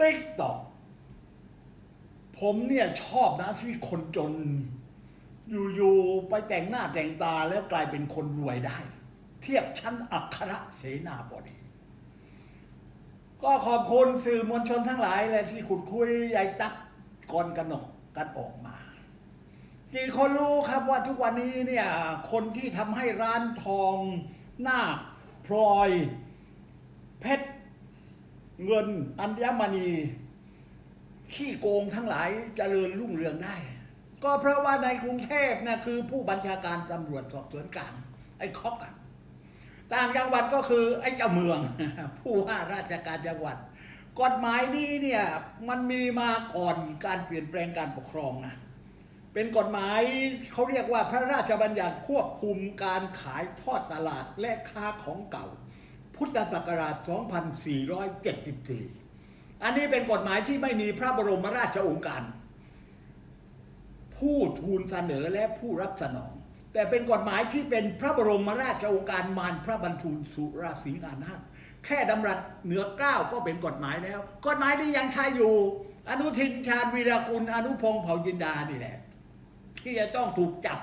ติ๊กตอกผมเนี่ยชอบนะที่คนจน อยู่ๆไปแต่งหน้าแต่งตาแล้วกลายเป็นคนรวยได้ เทียบชั้นอัครเสนาบดี ก็ขอบคุณสื่อมวลชนทั้งหลายเลยที่ขุดคุยยายตักก่อนกันออกกันออกมากี่คนรู้ครับว่าทุกวันนี้เนี่ยคนที่ทำให้ร้านทองหน้าพลอย เพชร เงินอัญมณี ขี้โกงทั้งหลายเจริญรุ่งเรืองได้ ก็เพราะว่าในกรุงเทพนะคือผู้บัญชาการตำรวจสอบสวนกลางไอ้คอกอะต่างจังหวัดก็คือไอ้เจ้าเมือง ผู้ว่าราชการจังหวัด กฎหมายนี้เนี่ยมันมีมาก่อนการเปลี่ยนแปลงการปกครองนะเป็นกฎหมายเขาเรียกว่าพระราชบัญญัติควบคุมการขายทอดตลาดและค้าของเก่า พุทธศักราช 2474 อันนี้เป็นกฎหมายที่ไม่มีพระบรมราชโองการ ผู้ทูลเสนอและผู้รับสนอง แต่เป็นกฎหมายที่เป็นพระบรมราชโองการมารพระบรรทูลสุราศีนานาถแค่ดำรัสเหนือเกล้าก็เป็นกฎหมายแล้ว กฎหมายที่ยังใช้อยู่ อนุทินชาญวีรกุลอนุพงษ์เผ่าจินดานี่แหละ ที่จะต้องถูกจับ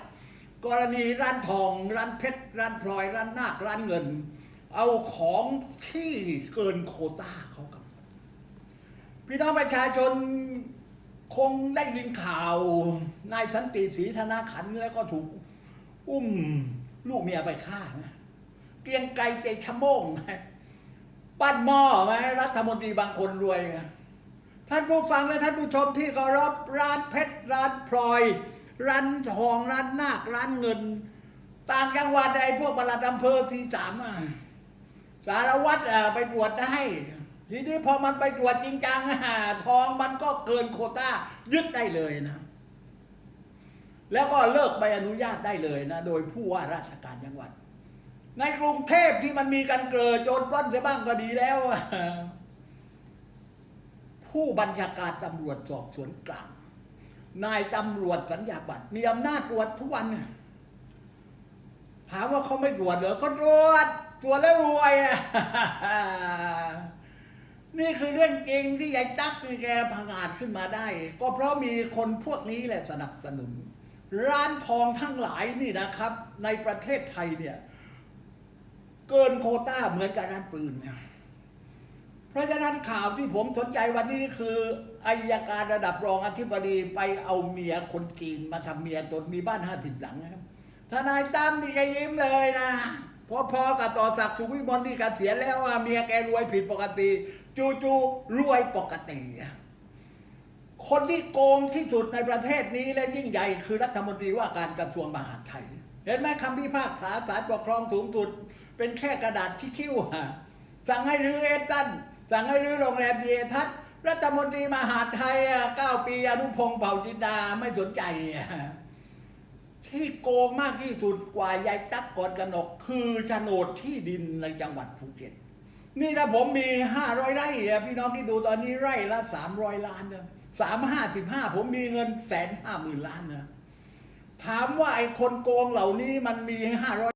กรณีร้านทอง ร้านเพชร ร้านพลอย ร้านนาค ร้านเงิน เอาของที่เกินโคต้าเขากำหนดพี่น้องประชาชนคงได้ยินข่าวนายสันติศรีธนาขันแล้วก็ถูกอุ้มลูกเมียไปฆ่านะเกรียงไกรเตชะโมงนะปั้นหม้อไหมรัฐมนตรีบางคนรวยนะท่านผู้ฟังและท่านผู้ชมที่เคารพร้านเพชรร้านพลอย ร้านทองร้านนาคร้านเงิน ต่างจังหวัดไอ้พวกปลัดอำเภอที่สามอะ สารวัตรไปตรวจได้ ทีนี้พอมันไปตรวจจริงจังทองมันก็เกินโคต้ายึดได้เลยนะ แล้วก็เลิกใบอนุญาตได้เลยนะ โดยผู้ว่าราชการจังหวัด ในกรุงเทพที่มันมีการเกลือโจรปล้นเสียบ้างก็ดีแล้ว ผู้บัญชาการตำรวจสอบสวนกลางนายตำรวจสัญญาบัตรมีอำนาจตรวจทุกวันถามว่าเขาไม่ตรวจเหรอก็ตรวจ ตรวแล้วรวยอะ นี่คือเรื่องจริงที่ยายตั๊กแกผงาดขึ้นมาได้ ก็เพราะมีคนพวกนี้แหละสนับสนุน ร้านทองทั้งหลายนี่นะครับ ในประเทศไทยเนี่ย เกินโคต้าเหมือนกับร้านปืนเนี่ยเพราะฉะนั้นข่าวที่ผมสนใจวันนี้คืออายการระดับรองอธิบดีไปเอาเมียคนจีนมาทำเมียตนมีบ้านห้าสิบหลังนะครับทนายตั้มนี่แกยิ้มเลยนะ พอๆกับต่อศักดิ์สุขวิมลที่เกษียณแล้วอะเมียแกรวยผิดปกติ จู่ๆรวยปกติ คนที่โกงที่สุดในประเทศนี้และยิ่งใหญ่คือรัฐมนตรีว่าการกระทรวงมหาดไทย เห็นไหมคำพิพากษาศาลปกครองสูงสุด เป็นแค่กระดาษที่คิ้วอะสั่งให้รื้อเอตันสั่งให้รื้อโรงแรมเดีเอทัศน์รัฐมนตรีมหาดไทยอะเก้าปีอนุพงษ์เผ่าจินดาไม่สนใจอะ ที่โกงมากที่สุดกว่ายายตั๊กกอนกนก คือโฉนดที่ดินในจังหวัดภูเก็ตนี่ถ้าผมมีห้าร้อยไร่อะพี่น้องที่ดูตอนนี้ไร่ละสามร้อยล้านเนี่ยสามห้าสิบห้าผมมีเงินแสนห้าหมื่นล้านนะถามว่าไอ้คนโกงเหล่านี้มันมีห้าร้อย